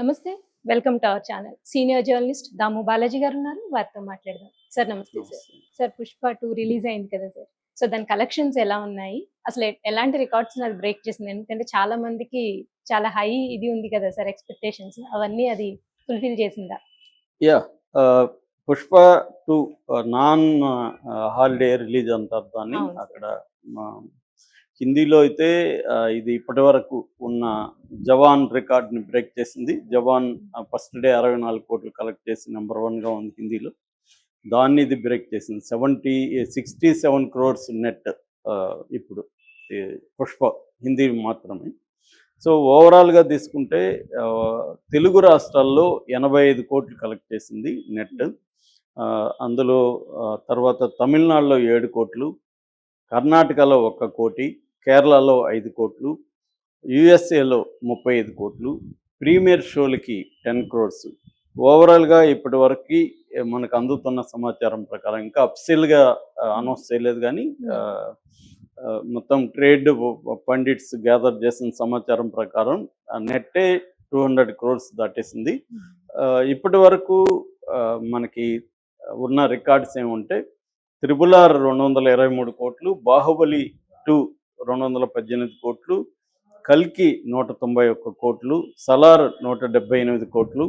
నమస్తే welcome to our channel. Senior journalist Damu Balaji గారు ఉన్నారు వారితో మాట్లాడదాం. సార్ నమస్తే sir. Sir Pushpa two release అయింది కదా సార్. సో దాని కలెక్షన్స్ ఎలా ఉన్నాయి? అసలు ఎలాంటి రికార్డ్స్ అది బ్రేక్ చేసింది? ఎందుకంటే చాలా మందికి చాలా హై ఇది ఉంది కదా సార్ ఎక్స్పెక్టేషన్స్. అవన్నీ అది ఫుల్ఫిల్ చేసిందా? Yeah Pushpa two non holiday release అంటారు దాన్ని. అక్కడ హిందీలో అయితే ఇది ఇప్పటి వరకు ఉన్న జవాన్ రికార్డ్ని బ్రేక్ చేసింది. జవాన్ ఫస్ట్ డే అరవై నాలుగు కోట్లు కలెక్ట్ చేసి నెంబర్ వన్గా ఉంది హిందీలో. దాన్ని ఇది బ్రేక్ చేసింది. Seventy sixty seven crores net ఇప్పుడు పుష్ప హిందీ మాత్రమే. సో ఓవరాల్గా తీసుకుంటే తెలుగు రాష్ట్రాల్లో ఎనభై ఐదు కోట్లు కలెక్ట్ చేసింది నెట్. అందులో తర్వాత తమిళనాడులో ఏడు కోట్లు కర్ణాటకలో ఒక్క కోటి కేరళలో ఐదు కోట్లు యుఎస్ఏలో ముప్పై ఐదు కోట్లు ప్రీమియర్ షోలకి టెన్ క్రోర్స్. ఓవరాల్గా ఇప్పటి వరకు మనకు అందుతున్న సమాచారం ప్రకారం ఇంకా అప్సిల్గా అనౌన్స్ చేయలేదు కానీ మొత్తం ట్రేడ్ పండిట్స్ గ్యాదర్ చేసిన సమాచారం ప్రకారం నెట్టే టూ హండ్రెడ్ క్రోర్స్ దాటేసింది. ఆ, ఇప్పటి వరకు మనకి ఉన్న రికార్డ్స్ ఏముంటే త్రిబుల్ ఆర్ రెండు వందల ఇరవై మూడు కోట్లు బాహుబలి టూ రెండు వందల పద్దెనిమిది కోట్లు కల్కి నూట తొంభై ఒక్క కోట్లు సలార్ నూట డెబ్బై ఎనిమిది కోట్లు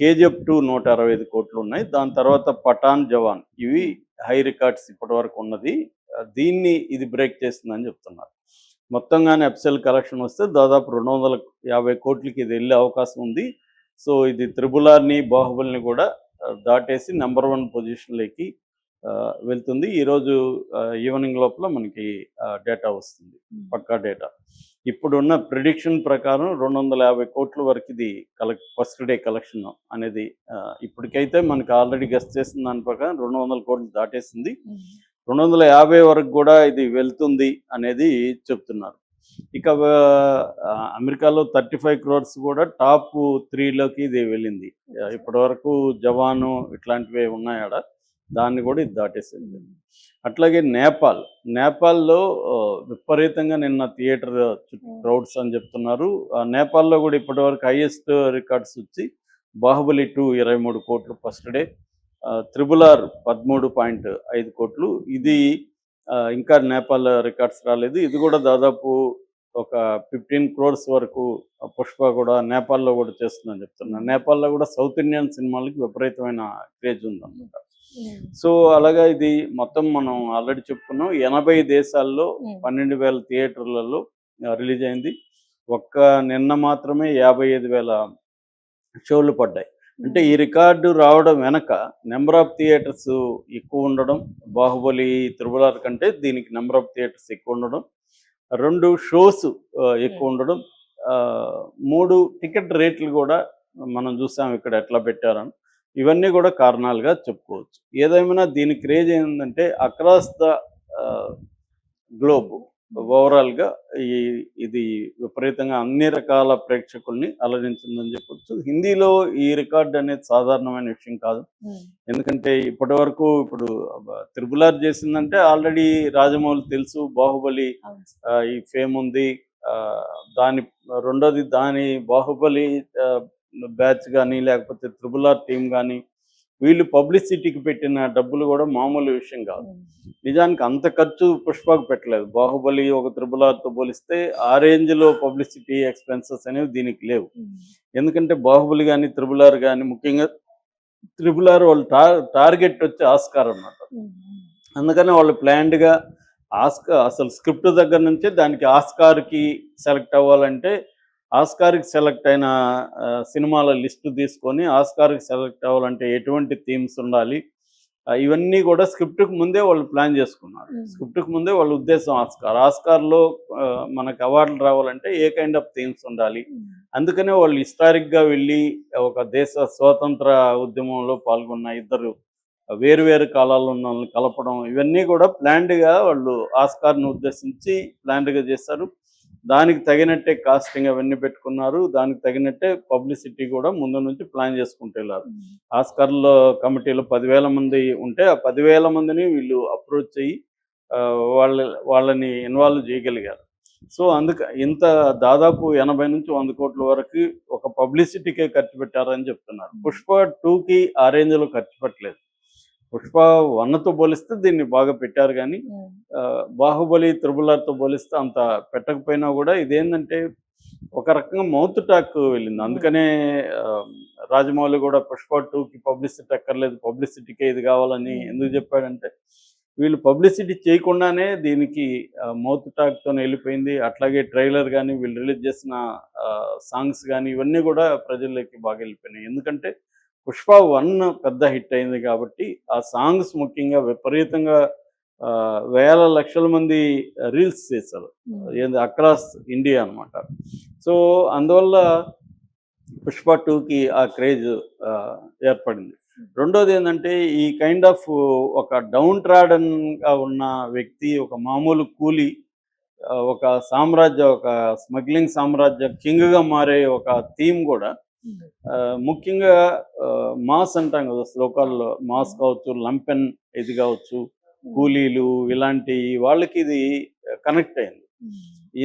కేజీఎఫ్ టూ నూట అరవై ఐదు కోట్లు ఉన్నాయి. దాని తర్వాత పఠాన్ జవాన్ ఇవి హై రికార్డ్స్ ఇప్పటి వరకు ఉన్నది. దీన్ని ఇది బ్రేక్ చేస్తుందని చెప్తున్నారు. మొత్తంగానే ఎప్సెల్ కలెక్షన్ వస్తే దాదాపు రెండు వందల యాభై కోట్లకి ఇది వెళ్ళే అవకాశం ఉంది. సో ఇది త్రిబులార్ని బాహుబలిని కూడా దాటేసి నెంబర్ వన్ పొజిషన్లోకి వెళ్తుంది. ఈరోజు ఈవినింగ్ లోపల మనకి డేటా వస్తుంది. పక్కా డేటా. ఇప్పుడున్న ప్రిడిక్షన్ ప్రకారం రెండు వందల యాభై కోట్ల వరకు ఇది కలెక్ట్ ఫస్ట్ డే కలెక్షన్ అనేది ఇప్పటికైతే మనకి ఆల్రెడీ గెస్ట్ చేసిన దాని ప్రకారం రెండు వందల కోట్లు దాటేసింది. రెండు వందల యాభై వరకు కూడా ఇది వెళ్తుంది అనేది చెప్తున్నారు. ఇక అమెరికాలో థర్టీ ఫైవ్ క్రోర్స్ కూడా టాప్ త్రీలోకి ఇది వెళ్ళింది. ఇప్పటి వరకు జవాను ఇట్లాంటివి ఉన్నాయాడ. దాన్ని కూడా ఇది దాటేసింది. అట్లాగే నేపాల్ నేపాల్లో విపరీతంగా నిన్న థియేటర్ క్రౌడ్స్ అని చెప్తున్నారు. నేపాల్లో కూడా ఇప్పటివరకు హైయెస్ట్ రికార్డ్స్ వచ్చి బాహుబలి టూ ఇరవై మూడు కోట్లు ఫస్ట్ డే త్రిబుల్ ఆర్ పదమూడు పాయింట్ ఐదు కోట్లు. ఇది ఇంకా నేపాల్ రికార్డ్స్ రాలేదు. ఇది కూడా దాదాపు ఒక ఫిఫ్టీన్ క్రోర్స్ వరకు పుష్ప కూడా నేపాల్లో కూడా చేస్తుందని చెప్తున్నారు. నేపాల్లో కూడా సౌత్ ఇండియన్ సినిమాలకి విపరీతమైన క్రేజ్ ఉందన్నమాట. సో అలాగా ఇది మొత్తం మనం ఆల్రెడీ చెప్పుకున్నాం. ఎనభై దేశాల్లో పన్నెండు వేల థియేటర్లలో రిలీజ్ అయింది. ఒక్క నిన్న మాత్రమే యాభై ఐదు వేల షోలు పడ్డాయి. అంటే ఈ రికార్డు రావడం వెనక నెంబర్ ఆఫ్ థియేటర్స్ ఎక్కువ ఉండడం బాహుబలి త్రిబులార్ కంటే దీనికి నెంబర్ ఆఫ్ థియేటర్స్ ఎక్కువ ఉండడం రెండు షోస్ ఎక్కువ ఉండడం మూడు టికెట్ రేట్లు కూడా మనం చూసాం ఇక్కడ ఎట్లా పెట్టారని. ఇవన్నీ కూడా కారణాలుగా చెప్పుకోవచ్చు. ఏదేమైనా దీని క్రేజ్ ఏంటంటే అక్రాస్ ద గ్లోబ్ ఓవరాల్గా ఈ ఇది విపరీతంగా అన్ని రకాల ప్రేక్షకుల్ని అలరించిందని చెప్పొచ్చు. హిందీలో ఈ రికార్డ్ అనేది సాధారణమైన విషయం కాదు. ఎందుకంటే ఇప్పటి వరకు ఇప్పుడు త్రిబులార్ చేసిందంటే ఆల్రెడీ రాజమౌళి తెలుసు బాహుబలి ఈ ఫేమ్ ఉంది. దాని రెండోది దాని బాహుబలి బ్యాచ్ కానీ లేకపోతే త్రిబులార్ టీం కానీ వీళ్ళు పబ్లిసిటీకి పెట్టిన డబ్బులు కూడా మామూలు విషయం కాదు. నిజానికి అంత ఖర్చు పుష్పకు పెట్టలేదు. బాహుబలి ఒక త్రిబులార్తో పోలిస్తే ఆ రేంజ్లో పబ్లిసిటీ ఎక్స్పెన్సెస్ అనేవి దీనికి లేవు. ఎందుకంటే బాహుబలి కానీ త్రిబులార్ కానీ ముఖ్యంగా త్రిబులార్ వాళ్ళు టార్ టార్గెట్ వచ్చి ఆస్కార్ అన్నమాట. అందుకని వాళ్ళు ప్లాన్డ్గా ఆస్కా అసలు స్క్రిప్ట్ దగ్గర నుంచే దానికి ఆస్కార్కి సెలెక్ట్ అవ్వాలంటే ఆస్కార్కి సెలెక్ట్ అయిన సినిమాల లిస్టు తీసుకొని ఆస్కార్కి సెలెక్ట్ అవ్వాలంటే ఎటువంటి థీమ్స్ ఉండాలి? ఇవన్నీ కూడా స్క్రిప్ట్కి ముందే వాళ్ళు ప్లాన్ చేసుకున్నారు. స్క్రిప్ట్కి ముందే వాళ్ళ ఉద్దేశం ఆస్కార్. ఆస్కార్లో మనకు అవార్డులు రావాలంటే ఏ కైండ్ ఆఫ్ థీమ్స్ ఉండాలి? అందుకనే వాళ్ళు హిస్టారిక్గా వెళ్ళి ఒక దేశ స్వాతంత్ర ఉద్యమంలో పాల్గొన్న ఇద్దరు వేరు వేరు కాలాల్లో ఉన్న వాళ్ళని కలపడం ఇవన్నీ కూడా ప్లాన్డ్గా వాళ్ళు ఆస్కార్ను ఉద్దేశించి ప్లాన్డ్గా చేస్తారు. దానికి తగినట్టే కాస్టింగ్ అవన్నీ పెట్టుకున్నారు. దానికి తగినట్టే పబ్లిసిటీ కూడా ముందు నుంచి ప్లాన్ చేసుకుంటూ వెళ్ళారు. ఆస్కార్లో కమిటీలో పదివేల మంది ఉంటే ఆ పదివేల మందిని వీళ్ళు అప్రోచ్ అయ్యి వాళ్ళ వాళ్ళని ఇన్వాల్వ్ చేయగలిగారు. సో అందుక ఇంత దాదాపు ఎనభై నుంచి వంద కోట్ల వరకు ఒక పబ్లిసిటీకే ఖర్చు పెట్టారని చెప్తున్నారు. పుష్ప టూకి ఆ రేంజ్లో ఖర్చు పెట్టలేదు. పుష్ప వన్తో పోలిస్తే దీన్ని బాగా పెట్టారు కానీ బాహుబలి త్రిబులర్తో పోలిస్తే అంత పెట్టకపోయినా కూడా ఇదేంటంటే ఒక రకంగా మౌత్ టాక్ వెళ్ళింది. అందుకనే రాజమౌళి కూడా పుష్ప టూకి పబ్లిసిటీ అక్కర్లేదు పబ్లిసిటీకే ఇది కావాలని ఎందుకు చెప్పాడంటే వీళ్ళు పబ్లిసిటీ చేయకుండానే దీనికి మౌత్ టాక్తో వెళ్ళిపోయింది. అట్లాగే ట్రైలర్ కానీ వీళ్ళు రిలీజ్ చేసిన సాంగ్స్ కానీ ఇవన్నీ కూడా ప్రజల్లోకి బాగా వెళ్ళిపోయినాయి. ఎందుకంటే పుష్ప వన్ పెద్ద హిట్ అయింది కాబట్టి ఆ సాంగ్స్ ముఖ్యంగా విపరీతంగా వేల లక్షల మంది రీల్స్ చేశారు. ఉమ్, ఏంది? అక్రాస్ ఇండియా అన్నమాట. సో అందువల్ల పుష్ప టూకి ఆ క్రేజ్ ఏర్పడింది. రెండోది ఏంటంటే ఈ కైండ్ ఆఫ్ ఒక డౌన్గా ఉన్న వ్యక్తి ఒక మామూలు కూలి ఒక సామ్రాజ్య ఒక స్మగ్లింగ్ సామ్రాజ్య కింగ్గా మారే ఒక థీమ్ కూడా ముఖ్యంగా మాస్ అంటాం కదా శ్లోకాల్లో. మాస్ కావచ్చు లంపెన్ ఇది కావచ్చు కూలీలు ఇలాంటి వాళ్ళకి ఇది కనెక్ట్ అయింది.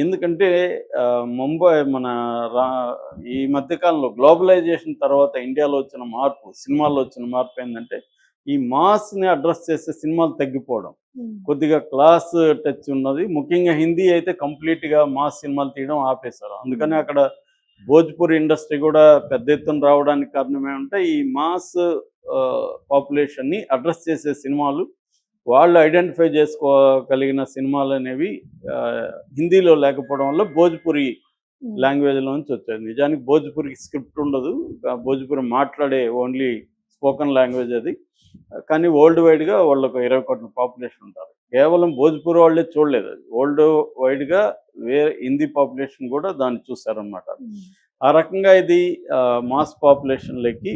ఎందుకంటే ముంబై మన రా ఈ మధ్యకాలంలో గ్లోబలైజేషన్ తర్వాత ఇండియాలో వచ్చిన మార్పు సినిమాల్లో వచ్చిన మార్పు ఏంటంటే ఈ మాస్ని అడ్రస్ చేసే సినిమాలు తగ్గిపోవడం. కొద్దిగా క్లాస్ టచ్ ఉన్నది. ముఖ్యంగా హిందీ అయితే కంప్లీట్గా మాస్ సినిమాలు తీయడం ఆపేశారు. అందుకని అక్కడ భోజ్పూర్ ఇండస్ట్రీ కూడా పెద్ద ఎత్తున రావడానికి కారణం ఏమంటే ఈ మాస్ పాపులేషన్ని అడ్రస్ చేసే సినిమాలు వాళ్ళు ఐడెంటిఫై చేసుకోగలిగిన సినిమాలు అనేవి హిందీలో లేకపోవడం వల్ల భోజ్పురి లాంగ్వేజ్లో నుంచి వచ్చాయి. నిజానికి భోజ్పురికి స్క్రిప్ట్ ఉండదు భోజ్పురి మాట్లాడే ఓన్లీ స్పోకెన్ లాంగ్వేజ్ అది. కానీ వరల్డ్ వైడ్గా వాళ్ళకు ఇరవై కోట్ల పాపులేషన్ ఉంటారు. కేవలం భోజ్పూర్ వాళ్ళే చూడలేదు. అది వరల్డ్ వైడ్గా వేరే హిందీ పాపులేషన్ కూడా దాన్ని చూస్తారనమాట ఉమ్, ఆ రకంగా ఇది మాస్ పాపులేషన్లోకి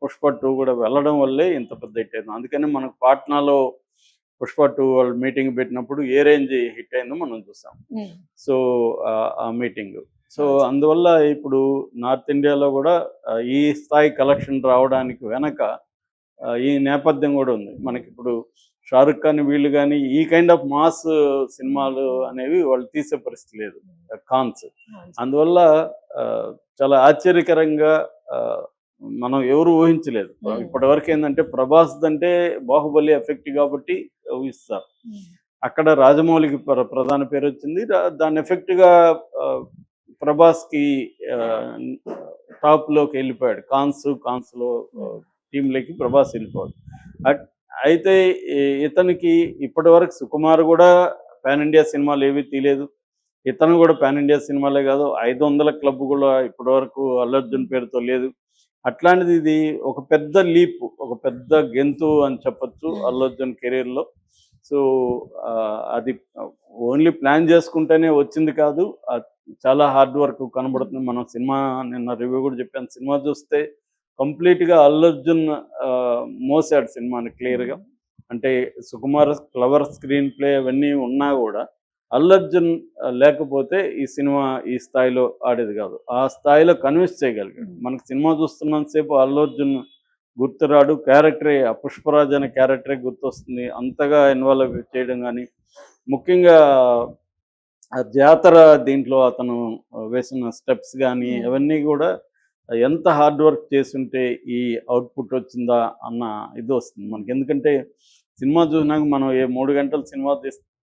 పుష్ప టూ కూడా వెళ్ళడం వల్లే ఇంత పెద్ద హిట్ అయింది. అందుకని మనకు పాట్నాలో పుష్ప టూ వాళ్ళు మీటింగ్ పెట్టినప్పుడు ఏ రేంజ్ హిట్ అయిందో మనం చూసాం. ఉమ్, సో ఆ- మీటింగ్ సో అందువల్ల ఇప్పుడు నార్త్ ఇండియాలో కూడా ఈ స్థాయి కలెక్షన్ రావడానికి వెనక ఈ నేపథ్యం కూడా ఉంది. మనకి ఇప్పుడు షారుఖ్ ఖాన్ వీళ్ళు కానీ ఈ కైండ్ ఆఫ్ మాస్ సినిమాలు అనేవి వాళ్ళు తీసే పరిస్థితి లేదు. ఖాన్స్ అవును. అందువల్ల ఆ, చాలా ఆశ్చర్యకరంగా మనం ఎవరు ఊహించలేదు. Hmm. ఇప్పటి వరకు ఏంటంటే ప్రభాస్ అంటే బాహుబలి ఎఫెక్ట్ కాబట్టి ఊహిస్తారు. అక్కడ రాజమౌళికి ప్ర- ప్రధాన పేరు వచ్చింది. దాని ఎఫెక్ట్గా ప్రభాస్కి టాప్లోకి వెళ్ళిపోయాడు. కాన్స్ కాన్స్లో టీంలోకి ప్రభాస్ వెళ్ళిపోయాడు. అట్- అయితే ఇతనికి ఇప్పటి వరకు సుకుమార్ కూడా పాన్ ఇండియా సినిమాలు ఏవి తీయలేదు ఇతను కూడా పాన్ ఇండియా సినిమాలే కాదు ఐదు వందల క్లబ్ కూడా ఇప్పటి వరకు అల్లు అర్జున్ పేరుతో లేదు. అట్లాంటిది ఇది ఒక పెద్ద లీప్ ఒక పెద్ద గెంతు అని చెప్పొచ్చు అల్లర్జున్ అల్లు అర్జున్ కెరీర్లో. సో అది ఓన్లీ ప్లాన్ చేసుకుంటేనే వచ్చింది కాదు. చాలా హార్డ్ వర్క్ కనబడుతుంది. మనం సినిమా నిన్న రివ్యూ కూడా చెప్పాను. సినిమా చూస్తే కంప్లీట్గా అల్లు అర్జున్ ఆ, మోసాడు సినిమాని క్లియర్గా. అంటే సుకుమార్ క్లవర్ స్క్రీన్ ప్లే అవన్నీ ఉన్నా కూడా అల్లు అర్జున్ ఆ, లేకపోతే ఈ సినిమా ఈ స్థాయిలో ఆడేది కాదు. ఆ స్థాయిలో కన్విన్స్ చేయగలిగాడు. మనకు సినిమా చూస్తున్నంతసేపు అల్లు అర్జున్ గుర్తురాడు. క్యారెక్టరే ఆ పుష్పరాజ్ అనే క్యారెక్టరే గుర్తొస్తుంది. అంతగా ఇన్వాల్వ్ చేయడం కానీ ముఖ్యంగా ఆ జాతర దీంట్లో అతను వేసిన స్టెప్స్ కానీ. అవన్నీ కూడా ఎంత హార్డ్ వర్క్ చేస్తుంటే ఈ అవుట్పుట్ వచ్చిందా అన్న ఇది వస్తుంది మనకి. ఎందుకంటే సినిమా చూసినాక మనం ఏ మూడు గంటల సినిమా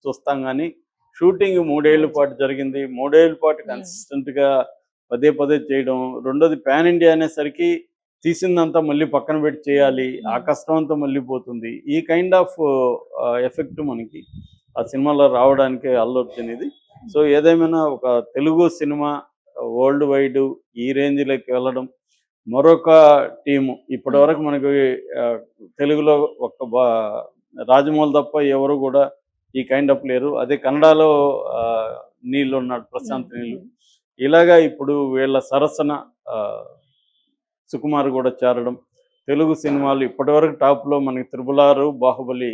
చూస్తాం కానీ షూటింగ్ మూడేళ్ళ పాటు జరిగింది. మూడేళ్ళ పాటు. కన్సిస్టెంట్గా పదే పదే చేయడం. రెండోది పాన్ ఇండియా అనేసరికి తీసిందంతా మళ్ళీ పక్కన పెట్టి చేయాలి. ఆ. కష్టం అంతా మళ్ళీ పోతుంది. ఈ కైండ్ ఆఫ్ ఎఫెక్ట్ మనకి ఆ సినిమాలో రావడానికి అల్లు అర్జున్ ఇది. సో ఏదేమైనా ఒక తెలుగు సినిమా వరల్డ్ వైడ్ ఈ రేంజ్లోకి వెళ్ళడం మరొక టీము. ఇప్పటి వరకు మనకి తెలుగులో ఒక బా రాజమౌళి తప్ప ఎవరు కూడా ఈ కైండ్ ఆఫ్ లేరు. అదే కన్నడలో నీళ్ళు ఉన్నాడు ప్రశాంత్ నీళ్ళు. ఇలాగా ఇప్పుడు వీళ్ళ సరసన సుకుమార్ కూడా చేరడం. తెలుగు సినిమాలు ఇప్పటివరకు టాప్లో మనకి త్రిబులారు బాహుబలి